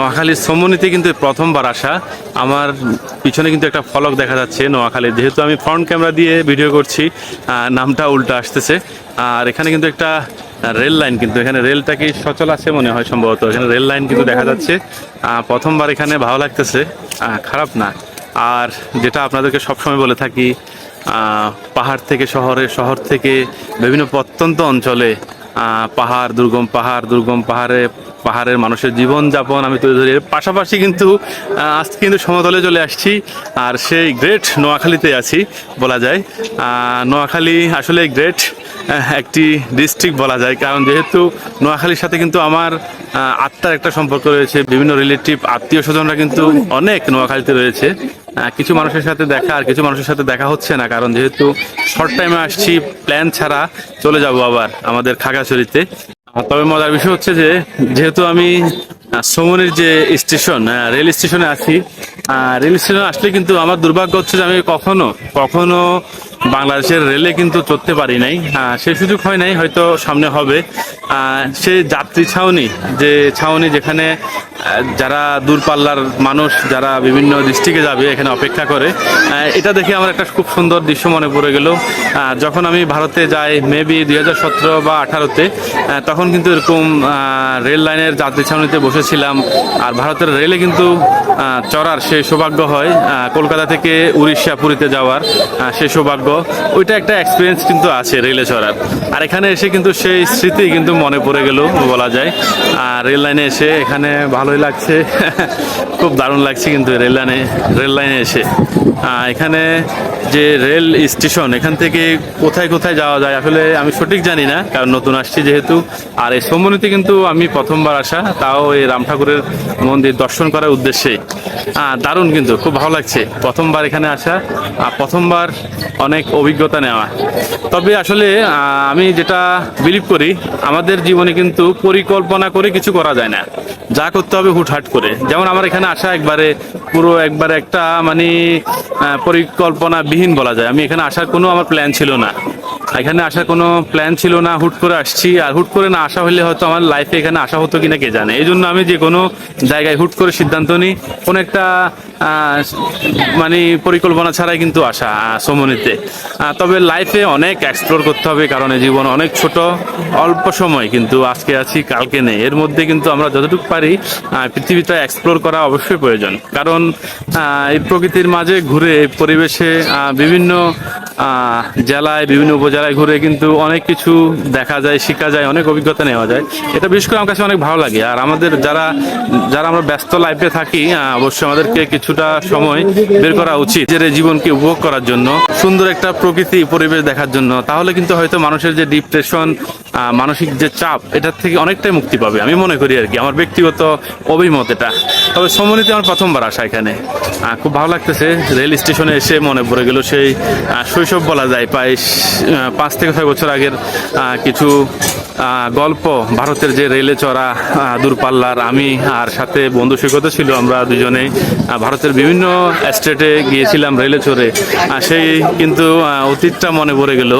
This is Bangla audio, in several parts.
নোয়াখালীর সমনিতে কিন্তু প্রথমবার আসা। আমার পিছনে কিন্তু একটা ফলক দেখা যাচ্ছে নোয়াখালীর। যেহেতু আমি ফ্রন্ট ক্যামেরা দিয়ে ভিডিও করছি নামটা উল্টো আসতেছে। আর এখানে কিন্তু একটা রেল লাইন কিন্তু, এখানে রেলটা কি সচল আছে মনে হয় সম্ভবত? এখানে রেল লাইন কিন্তু দেখা যাচ্ছে। প্রথমবার এখানে ভালো লাগতেছে খারাপ না। আর যেটা আপনাদেরকে সবসময় বলে থাকি পাহাড় থেকে শহরে, শহর থেকে বিভিন্ন প্রত্যন্ত অঞ্চলে পাহাড়, দুর্গম পাহাড়, দুর্গম পাহাড়ে, পাহাড়ের মানুষের জীবন যাপন আমি তুলে ধরি। পাশাপাশি কিন্তু আজকে কিন্তু সমতলে চলে আসছি। আর সেই গ্রেট নোয়াখালীতে আছি, বলা যায়। নোয়াখালী আসলে গ্রেট একটি ডিস্ট্রিক্ট বলা যায়। কারণ যেহেতু নোয়াখালীর সাথে কিন্তু আমার আত্মার একটা সম্পর্ক রয়েছে। বিভিন্ন রিলেটিভ আত্মীয় স্বজনরা কিন্তু অনেক নোয়াখালীতে রয়েছে। কিছু মানুষের সাথে দেখা আর কিছু মানুষের সাথে দেখা হচ্ছে না কারণ যেহেতু শর্ট টাইমে আসছি প্ল্যান ছাড়া চলে যাব আবার আমাদের খাগড়াছড়িতে আহ, তবে মজার বিষয় হচ্ছে যে যেহেতু আমি সোমনের যে স্টেশন রেল স্টেশনে আছি রেল স্টেশনে আসলে কিন্তু আমার দুর্ভাগ্য হচ্ছে যে আমি কখনো কখনো বাংলাদেশের রেলে কিন্তু চড়তে পারি নাই। সে সুযোগ হয় নাই, হয়তো সামনে হবে। সেই যাত্রী ছাউনি, যে ছাউনি যেখানে যারা দূরপাল্লার মানুষ, যারা বিভিন্ন ডিস্ট্রিক্টে যাবে, এখানে অপেক্ষা করে এটা দেখে আমার একটা খুব সুন্দর দৃশ্য মনে পড়ে গেল। যখন আমি ভারতে যাই মেবি দুই হাজার সতেরো বা আঠারোতে তখন কিন্তু এরকম রেল লাইনের যাত্রী ছাউনিতে বসেছিলাম। আর ভারতের রেলে কিন্তু চড়ার সেই সৌভাগ্য হয় কলকাতা থেকে উড়িষ্যা পুরীতে যাওয়ার সেই সৌভাগ্য ওইটা একটা এক্সপিরিয়েন্স কিন্তু আছে রেলে চড়ার। আর এখানে এসে কিন্তু সেই স্মৃতি কিন্তু মনে পড়ে গেল, বলা যায়। আর রেল লাইনে এসে এখানে ভালোই লাগছে। খুব দারুণ লাগছে কিন্তু রেল লাইনে রেল লাইনে এসে। এখানে যে রেল স্টেশন এখান থেকে কোথায় কোথায় যাওয়া যায়, আসলে আমি সঠিক জানি না, কারণ নতুন আসছি যেহেতু। আর এই সম্মানিতে কিন্তু আমি প্রথমবার আসা, তাও এই রাম ঠাকুরের মন্দির দর্শন করার উদ্দেশ্যে। দারুণ কিন্তু, খুব ভালো লাগছে। প্রথমবার এখানে আসা, আর প্রথমবার অনেক অভিজ্ঞতা নেওয়া। তবে আসলে আমি যেটা বিলিভ করি আমাদের জীবনে কিন্তু পরিকল্পনা করে কিছু করা যায় না। যা করতে হবে হুটহাট করে। যেমন আমার এখানে আসা একবারে পুরো একবারে একটা মানে আহ, পরিকল্পনাবিহীন বলা যায়। আমি এখানে আসার কোনো আমার প্ল্যান ছিল না। এখানে আসার কোনো প্ল্যান ছিল না, হুট করে আসছি। আর হুট করে না আসা হলে হয়তো আমার লাইফে এখানে আসা হতো কিনা কে জানে। এই জন্য আমি যে কোনো জায়গায় হুট করে সিদ্ধান্ত নিই। কোনো একটা মানে পরিকল্পনা ছাড়াই কিন্তু আসা সমনিতে। তবে লাইফে অনেক এক্সপ্লোর করতে হবে, কারণ এই জীবন অনেক ছোট, অল্প সময় কিন্তু আজকে আছি, কালকে নেই। এর মধ্যে কিন্তু আমরা যতটুকু পারি পৃথিবীটা এক্সপ্লোর করা অবশ্যই প্রয়োজন। কারণ এই প্রকৃতির মাঝে ঘুরে পরিবেশে বিভিন্ন জেলায়, বিভিন্ন উপজেলায় ঘুরে কিন্তু অনেক কিছু দেখা যায়, শেখা যায়, অনেক অভিজ্ঞতা নেওয়া যায়। এটা বিশেষ করে আমার কাছে অনেক ভালো লাগে। আর আমাদের যারা যারা আমরা ব্যস্ত লাইফে থাকি অবশ্যই আমাদেরকে কিছুটা সময় বের করা উচিত নিজের জীবনকে উপভোগ করার জন্য, সুন্দর একটা প্রকৃতি, পরিবেশ দেখার জন্য। তাহলে কিন্তু হয়তো মানুষের যে ডিপ্রেশন মানসিক যে চাপ, এটার থেকে অনেকটাই মুক্তি পাবে, আমি মনে করি আর কি। আমার ব্যক্তিগত অভিমত এটা। তবে সমনিতে আমার প্রথমবার আসা এখানে। খুব ভালো লাগতেছে। রেল স্টেশনে এসে মনে পড়ে গেল সেই শৈশব বলা যায়। প্রায় পাঁচ থেকে ছয় বছর আগের কিছু গল্প। ভারতের যে রেলে চড়া দূরপাল্লার আমি আর সাথে বন্ধু সৈকত ছিল আমরা দুজনে ভারতের বিভিন্ন স্টেটে গিয়েছিলাম রেলে চড়ে। সেই কিন্তু অতীতটা মনে পড়ে গেল।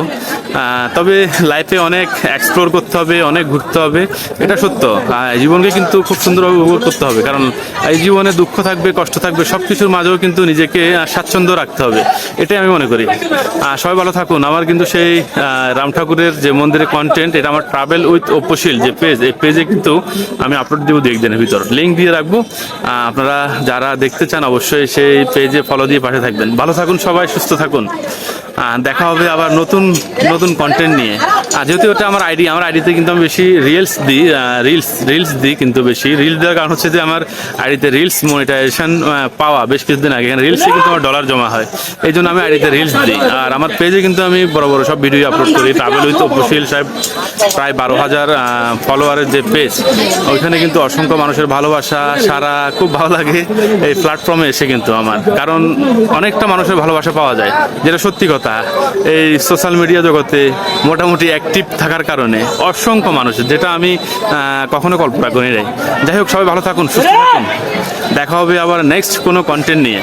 তবে লাইফে অনেক এক্সপ্লোর করতে হবে, অনেক ঘুরতে হবে। এটা সত্য। জীবনকে কিন্তু খুব সুন্দরভাবে উপভোগ করতে হবে। কারণ এই জীবনে দুঃখ থাকবে, কষ্ট থাকবে সব কিছুর মাঝেও কিন্তু নিজেকে স্বাচ্ছন্দ্য রাখতে হবে। এটাই আমি মনে করি। সবাই ভালো থাকুন। আমার কিন্তু সেই রাম ঠাকুরের যে মন্দিরের কন্টেন্ট এটা আমার ট্রাভেল উইথ অপশীল যে পেজ এই পেজে কিন্তু আমি আপলোড দেবো দু একদিনের ভিতর। লিঙ্ক দিয়ে রাখব। আপনারা যারা দেখতে চান, অবশ্যই সেই পেজে ফলো দিয়ে পাশে থাকবেন। ভালো থাকুন সবাই, সুস্থ থাকুন। দেখা হবে আবার নতুন নতুন কন্টেন্ট নিয়ে। আর যেহেতু ওটা আমার আইডি আমার আইডিতে কিন্তু আমি বেশি রিলস দিই রিলস রিলস দিই কিন্তু বেশি। রিলস দেওয়ার কারণ হচ্ছে যে আমার আইডিতে রিলস মনিটাইজেশন পাওয়া বেশ কিছুদিন আগে। এখানে রিলসে কিন্তু আমার ডলার জমা হয়। এই জন্য আমি আইডিতে রিলস দিই। আর আমার পেজে কিন্তু আমি বড় বড় সব ভিডিও আপলোড করি। ট্রাভেল উইথ অপশীল সাহেব, প্রায় বারো হাজার ফলোয়ারের যে পেজ ওইখানে কিন্তু অসংখ্য মানুষের ভালোবাসা, সারা, খুব ভালো লাগে এই প্ল্যাটফর্মে এসে কিন্তু আমার। কারণ অনেকটা মানুষের ভালোবাসা পাওয়া যায়, যেটা সত্যি কথা। এই সোশ্যাল মিডিয়া জগতে মোটামুটি অ্যাক্টিভ থাকার কারণে অসংখ্য মানুষ, যেটা আমি কখনো কল্পনা করি নাই। যাই হোক, সবাই ভালো থাকুন, সুস্থ থাকুন। দেখা হবে আবার নেক্সট কোনো কন্টেন্ট নিয়ে।